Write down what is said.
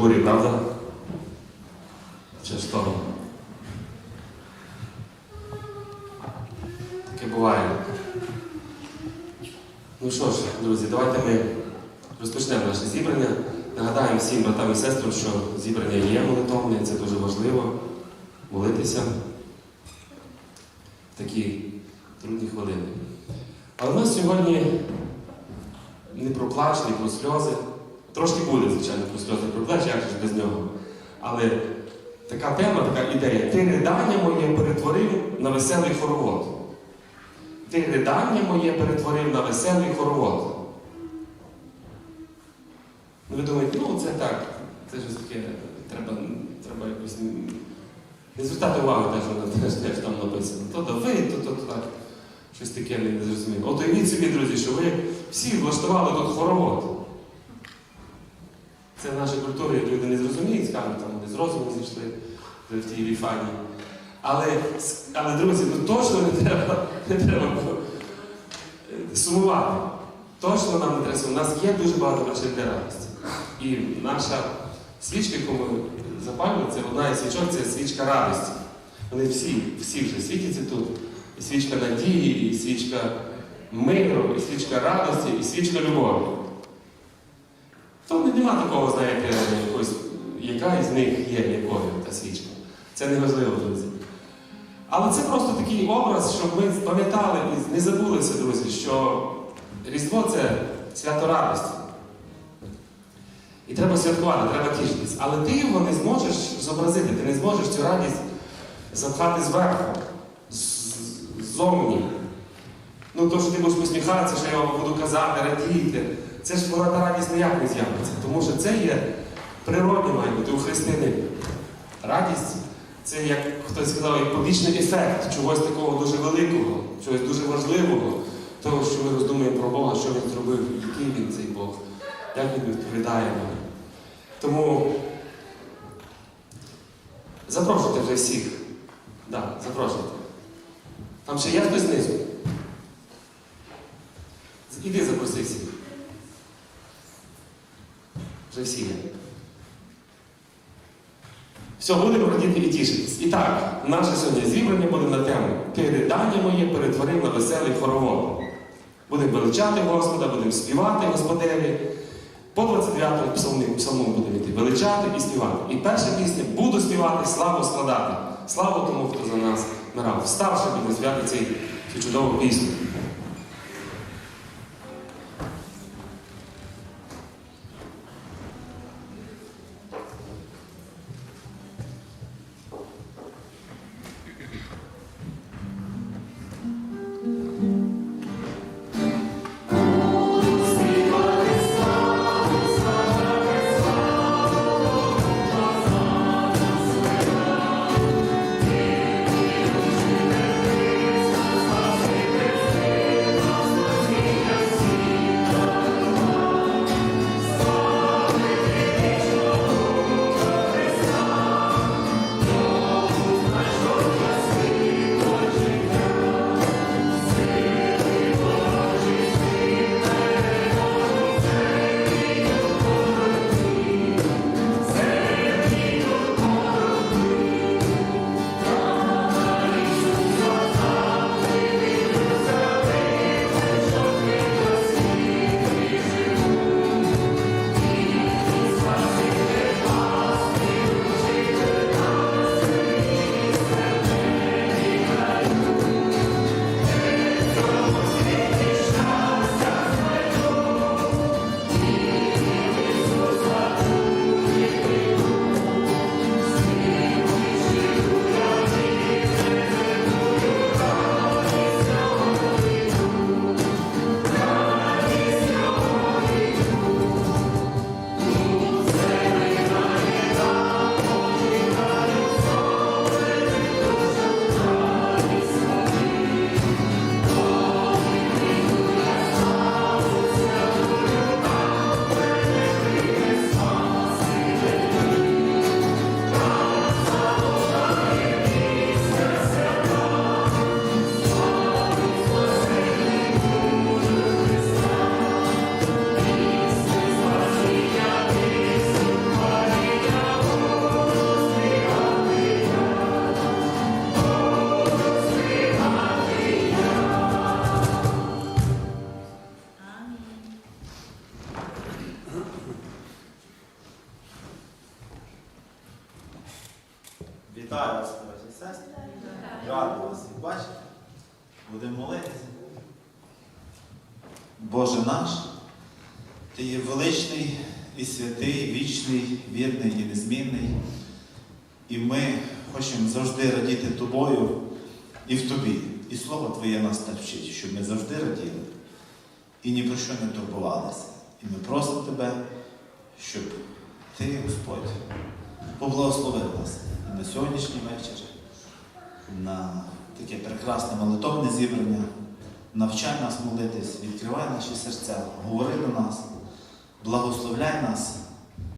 бурі, правда? Того? Таке буває. Ну що ж, друзі, давайте ми розпочнемо наше зібрання. Нагадаємо всім братам і сестрам, що зібрання є молитовне, це дуже важливо молитися в такі трудні хвилини. Але в нас сьогодні не про плач, не про сльози. Трошки буде, звичайно, про про плач, як ж без нього. Але така тема, така ідея. Ти ридання моє перетворив на веселий хоровод. Ти ридання моє перетворив на веселий хоровод. Ну, ви думаєте, ну це так, це ж таке, треба, треба якось не звертати увагу те, що на те, там написано. То да ви, то, то так. Щось таке не зрозуміло. От уявіть собі, друзі, що ви всі влаштували тут хоровод. Це наша культура, як люди не зрозуміють, скажуть, там вони з розуму зійшли в тій віфані. Але, але друзі, ну точно не треба, не треба е, сумувати. Точно нам не треба сумувати. У нас є дуже багато причин для радості. І наша свічка, яку ми запалюємо, це одна із свічок, це свічка радості. Вони всі, всі вже світяться тут. І свічка надії, і свічка миру, і свічка радості, і свічка любові. Тому нема такого, знаєте, якось, яка із них є якою та свічка. Це не важливо, друзі. Але це просто такий образ, щоб ми пам'ятали і не забулися, друзі, що Різдво це свято радості. І треба святкувати, треба тішитись. Але ти його не зможеш зобразити, ти не зможеш цю радість запхати зверху, ззовні. Ну, то, що ти будеш посміхатися, що я вам буду казати, радійте, це ж вона та радість ніяк не з'явиться. Тому що це є природне має бути у христини. Радість це, як хтось сказав, як побічний ефект чогось такого дуже великого, чогось дуже важливого, того, що ми роздумуємо про Бога, що він зробив, який він цей Бог, як він відповідає нам. Тому запрошуйте вже всіх. Да, запрошуйте. Там ще є хтось знизу. Є. Все, будемо радіти і тішитись. І так, наше сьогодні зібрання буде на тему Передання моє перетворив на веселий хоровод. Будемо величати Господа, будемо співати Господеві. По 29-му псалму, будемо йти величати і співати. І перша пісня буду співати, славу складати. Славу тому, хто за нас мирав. Вставши, будемо співати цю чудову пісню. Боже наш, Ти є величний і святий, вічний, вірний і незмінний. І ми хочемо завжди радіти тобою і в тобі. І слово Твоє нас так вчить, щоб ми завжди раділи і ні про що не турбувалися. І ми просимо Тебе, щоб Ти, Господь, поблагословив нас на сьогоднішній вечір, на таке прекрасне молитовне зібрання. Навчай нас молитись, відкривай наші серця, говори до нас, благословляй нас